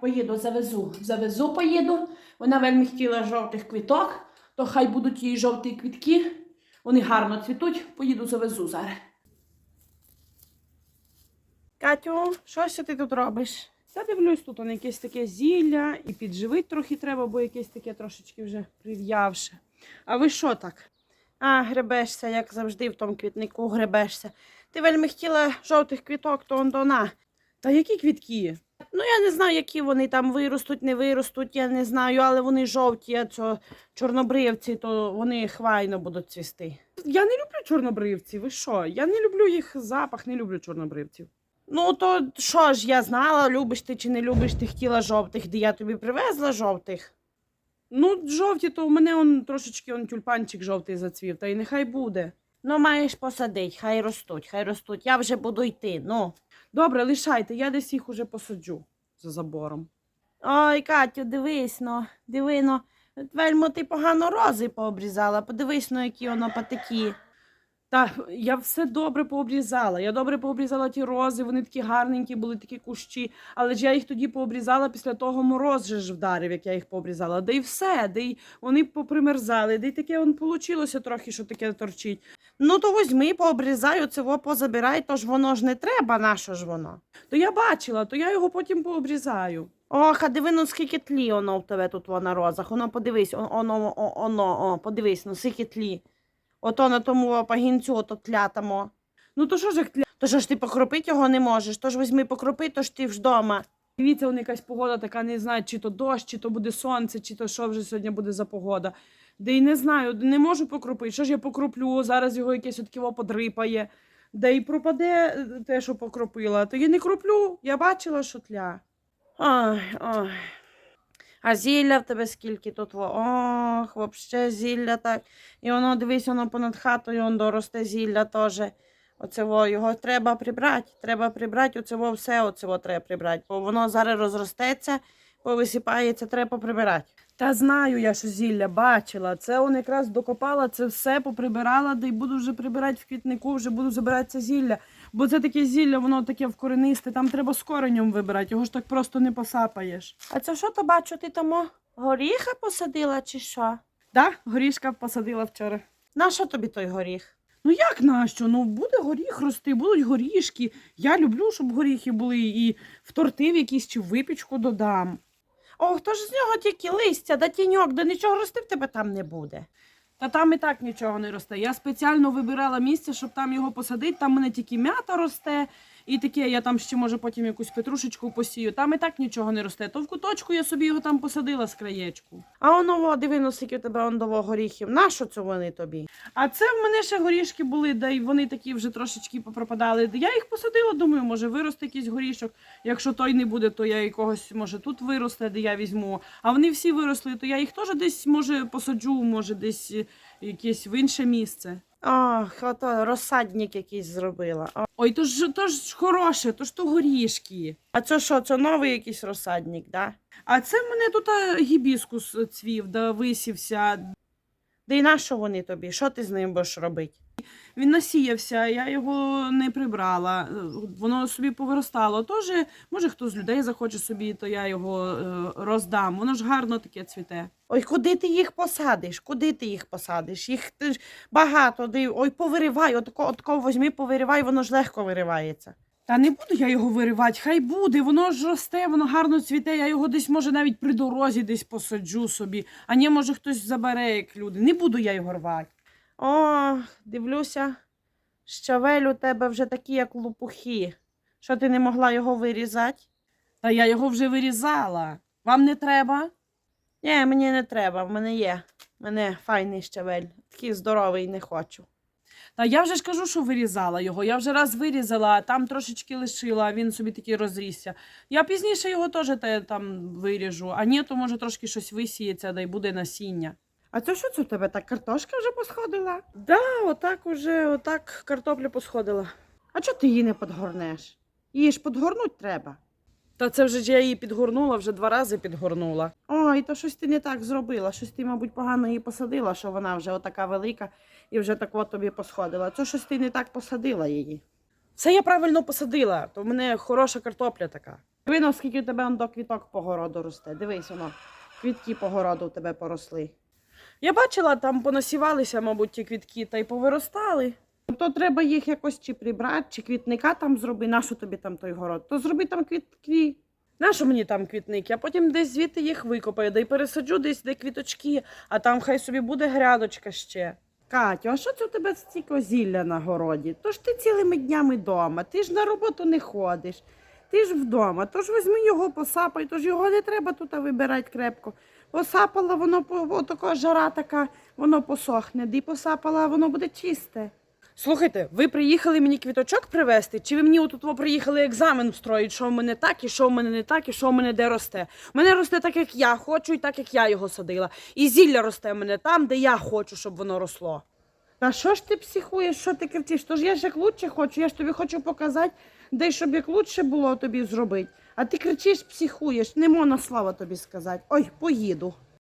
поїду, завезу. Завезу, поїду. Вона вельми хотіла жовтих квіток, то хай будуть її жовті квітки. Вони гарно цвітуть, поїду, завезу зараз. Катю, що ще ти тут робиш? Та дивлюсь, тут он якесь таке зілля і підживить трохи треба, бо якесь таке трошечки вже прив'явше. А ви що так? А, гребешся, як завжди в тому квітнику гребешся. Ти вельми хотіла жовтих квіток, то он до на. Та які квітки? Ну, я не знаю, які вони там виростуть, не виростуть, я не знаю, але вони жовті, а цо чорнобривці, то вони хвайно будуть цвісти. Я не люблю чорнобривці, ви що? Я не люблю їх запах, не люблю чорнобривців. Ну, то що ж, я знала, любиш ти чи не любиш, ти хотіла жовтих, де я тобі привезла жовтих. Ну, жовті, то у мене он трошечки он тюльпанчик жовтий зацвів, та й нехай буде. Ну, маєш посадить, хай ростуть, хай ростуть. Я вже буду йти. Ну. Добре, лишайте, я десь їх уже посаджу за забором. Ой, Катю, дивись но, диви но. Вельмо ти погано рози пообрізала. Подивись ну, які воно патики. Та я все добре пообрізала. Я добре пообрізала ті рози, вони такі гарненькі, були такі кущі. Але ж я їх тоді пообрізала після того мороз же ж вдарив, як я їх пообрізала. Да й все, де й вони попримерзали, де й таке он получилося трохи, що таке торчить. Ну то возьми, пообрізай, оцього позабирай, то ж воно ж не треба, на що ж воно? То я бачила, то я його потім пообрізаю. Ох, а диви, ну скільки тлі воно в тебе тут на розах. Подивись, оно, о- оно, о, подивись, ну скільки тлі. Ото на тому пагінцю, ото тлятамо. Ну то що ж як тля? То що ж ти покропити його не можеш? То ж візьми покропи, то ж ти вдома. Дивіться, вон якась погода така, не знаю, чи то дощ, чи то буде сонце, чи то що вже сьогодні буде за погода. Де й не знаю, не можу покропити. Що ж я покроплю? Зараз його якесь от подрипає. Де й пропаде е, те, що покропила, то я не кроплю. Я бачила, що тля. Ой, ой. А зілля в тебе скільки тут? Ох, вообще зілля так. І воно, дивись, воно понад хатою он доросте зілля теж. Оцево, його треба прибрати. Треба прибрати, оцево все оцево треба прибрати. Бо воно зараз розростеться, повисипається, треба прибирати. Та знаю я, що зілля бачила. Це он якраз докопала, це все поприбирала, де й буду вже прибирати в квітнику, вже буду забирати це зілля. Бо це таке зілля, воно таке вкоренисте, там треба з коренем вибирати, його ж так просто не посапаєш. А це що то бачу, ти тому горіха посадила чи що? Так, горішка посадила вчора. На що тобі той горіх? Ну як нащо? Ну буде горіх рости, будуть горішки. Я люблю, щоб горіхи були і в торти в якісь чи в випічку додам. О, хто ж з нього тільки листя, да тіньок, да нічого рости в тебе там не буде. Та там і так нічого не росте. Я спеціально вибирала місце, щоб там його посадити. Там мене тільки м'ята росте, і таке, я там ще може потім якусь петрушечку посію. Там і так нічого не росте. То в куточку я собі його там посадила з краєчку. А воно, во, диви, ну, скільки у тебе ондово горіхів. Нащо це вони тобі? А це в мене ще горішки були, да й вони такі вже трошечки попропадали. Я їх посадила, думаю, може виросте якийсь горішок. Якщо той не буде, то я якогось може тут виросте, де я візьму. А вони всі виросли, то я їх теж десь може посаджу, може десь якесь в інше місце. Ах, ото розсадник якийсь зробила. Ой, то ж то ж хороше, то ж то горішки. А це що, це новий якийсь розсадник, да? А це в мене тут а, гібіскус цвів, да висівся. Да й на що вони тобі? Що ти з ним будеш робити? Він насіявся, я його не прибрала. Воно собі повиростало. Тож, може, хто з людей захоче собі, то я його е, роздам. Воно ж гарно таке цвіте. Ой, куди ти їх посадиш? Куди ти їх посадиш? Їх ти ж багато. Ди- Ой, повиривай, отако, отако возьми, повиривай, воно ж легко виривається. Та не буду я його виривати, хай буде, воно ж росте, воно гарно цвіте, я його десь, може, навіть при дорозі десь посаджу собі, а не, може, хтось забере, як люди. Не буду я його рвати. О, дивлюся, щавель у тебе вже такі, як лопухи. Що ти не могла його вирізати? Та я його вже вирізала. Вам не треба? Ні, мені не треба, в мене є. В мене файний щавель. Такий здоровий не хочу. Та я вже ж кажу, що вирізала його. Я вже раз вирізала, а там трошечки лишила, а він собі такий розрісся. Я пізніше його теж там виріжу, а ні, то може трошки щось висіється, да й буде насіння. А це що це у тебе так картошка вже посходила? Да, отак уже, отак картопля посходила. А чого ти її не подгорнеш? Її ж подгорнуть треба. Та це вже ж я її підгорнула, вже два рази підгорнула. Ой, то щось ти не так зробила. Щось ти, мабуть, погано її посадила, що вона вже отака велика і вже так от тобі посходила. Це щось ти не так посадила її. Все я правильно посадила, то в мене хороша картопля така. Видно, скільки у тебе он до квіток по городу росте. Дивись, воно, квітки по городу у тебе поросли. Я бачила, там понасівалися, мабуть, ті квітки та й повиростали. То треба їх якось чи прибрати, чи квітника там зроби. Нащо тобі там той город? То зроби там квітки. Нащо мені там квітники? А потім десь звідти їх викопаю, да й пересаджу десь де квіточки, а там хай собі буде грядочка ще. Катю, а що це у тебе стільки зілля на городі? То ж ти цілими днями вдома, ти ж на роботу не ходиш, ти ж вдома, то ж візьми його, посапай, то ж його не треба тут вибирати крепко. Посапала, воно по- о, така жара така, воно посохне, ді посапала, воно буде чисте. Слухайте, ви приїхали мені квіточок привезти, чи ви мені отут приїхали екзамен встроїть, що в мене так, і що в мене не так, і що в мене де росте? У мене росте так, як я хочу, і так, як я його садила. І зілля росте в мене там, де я хочу, щоб воно росло. Та що ж ти психуєш, що ти кричиш? Тож я ж як лучше хочу, я ж тобі хочу показати, де щоб як лучше було тобі зробити. А ти кричиш, психуєш, не можна слава тобі сказати. Ой, поїду.